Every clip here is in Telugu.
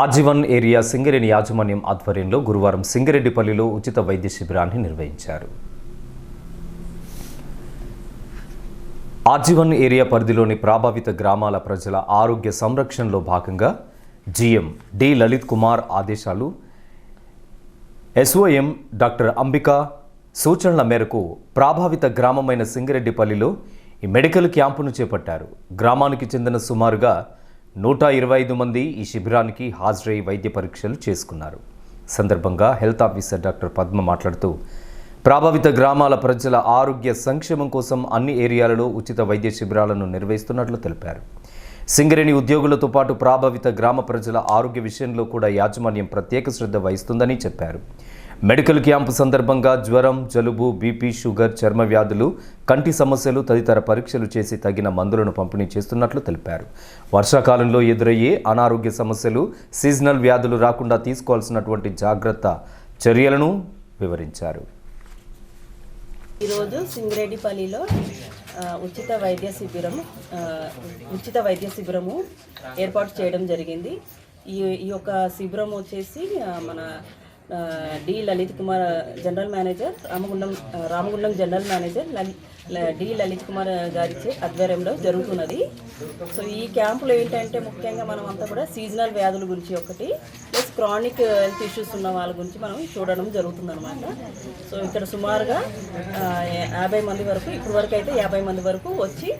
ఆజీవన్ ఏరియా సింగరేణి యాజమాన్యం ఆధ్వర్యంలో గురువారం సింగరెడ్డిపల్లిలో ఉచిత వైద్య శిబిరాన్ని నిర్వహించారు. ఆజీవన్ ఏరియా పరిధిలోని ప్రభావిత గ్రామాల ప్రజల ఆరోగ్య సంరక్షణలో భాగంగా జీఎం డి లలిత్ కుమార్ ఆదేశాలు ఎస్ఓఎం డాక్టర్ అంబిక సూచనల మేరకు ప్రభావిత గ్రామమైన సింగరెడ్డిపల్లిలో ఈ మెడికల్ క్యాంపును చేపట్టారు. గ్రామానికి చెందిన సుమారుగా నూట ఇరవై ఐదు మంది ఈ శిబిరానికి హాజరై వైద్య పరీక్షలు చేసుకున్నారు. సందర్భంగా హెల్త్ ఆఫీసర్ డాక్టర్ పద్మ మాట్లాడుతూ ప్రభావిత గ్రామాల ప్రజల ఆరోగ్య సంక్షేమం కోసం అన్ని ఏరియాలలో ఉచిత వైద్య శిబిరాలను నిర్వహిస్తున్నట్లు తెలిపారు. సింగరేణి ఉద్యోగులతో పాటు ప్రభావిత గ్రామ ప్రజల ఆరోగ్య విషయంలో కూడా యాజమాన్యం ప్రత్యేక శ్రద్ధ వహిస్తుందని చెప్పారు. మెడికల్ క్యాంపు సందర్భంగా జ్వరం జలుబు బీపీ షుగర్ చర్మ వ్యాధులు కంటి సమస్యలు తదితర పరీక్షలు చేసి తగిన మందులను పంపిణీ చేస్తున్నట్లు తెలిపారు. వర్షాకాలంలో ఎదురయ్యే అనారోగ్య సమస్యలు సీజనల్ వ్యాధులు రాకుండా తీసుకోవాల్సినటువంటి జాగ్రత్త చర్యలను వివరించారు. ఈరోజు సింగరేడిపల్లిలో ఉచిత వైద్య శిబిరం ఉచిత వైద్య శిబిరము ఏర్పాటు చేయడం జరిగింది. ఈ ఈ యొక్క శిబిరం వచ్చేసి మన D Lalit Kumar general manager Ramagundam Ramagundam general manager Lali- D Lalit Kumar గారి ఆధ్వర్యంలో జరుగుతున్నది. సో ఈ క్యాంపులో ఏంటంటే ముఖ్యంగా మనం అంతా కూడా సీజనల్ వ్యాధుల గురించి ఒకటి ప్లస్ క్రానిక్ హెల్త్ ఇష్యూస్ ఉన్న వాళ్ళ గురించి మనం చూడడం జరుగుతుందన్నమాట. సో ఇక్కడ సుమారుగా యాభై మంది వరకు ఇప్పటివరకు వరకు అయితే యాభై మంది వరకు వచ్చి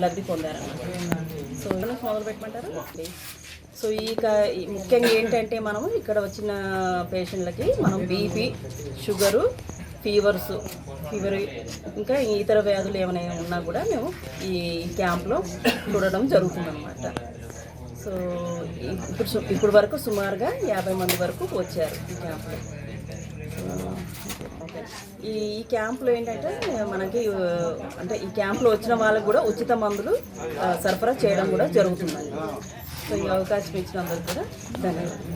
లబ్ధి పొందారన్నమాట. సో ఇక్కడ మొదలు పెట్టమంటారు? సో ఈ ముఖ్యంగా ఏంటంటే మనము ఇక్కడ వచ్చిన పేషెంట్లకి మనం బీపీ షుగరు ఫీవర్స్ ఫీవర్ ఇంకా ఇతర వ్యాధులు ఏమైనా ఉన్నా కూడా మేము ఈ క్యాంప్లో చూడడం జరుగుతుందన్నమాట. సో ఇప్పుడు ఇప్పటి ఇప్పుడు వరకు సుమారుగా యాభై మంది వరకు వచ్చారు ఈ క్యాంప్లో. ఈ ఈ క్యాంప్లో ఏంటంటే మనకి అంటే ఈ క్యాంప్లో వచ్చిన వాళ్ళకి కూడా ఉచిత మందులు సరఫరా చేయడం కూడా జరుగుతుందండి. సో ఈ అవకాశం ఇచ్చినందుకు కూడా ధన్యవాదాలు.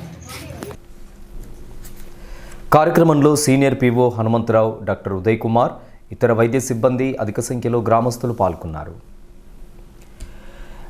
కార్యక్రమంలో senior PO Hanumantharao doctor Uday Kumar ఇతర వైద్య సిబ్బంది అధిక సంఖ్యలో గ్రామస్తులు పాల్గొన్నారు.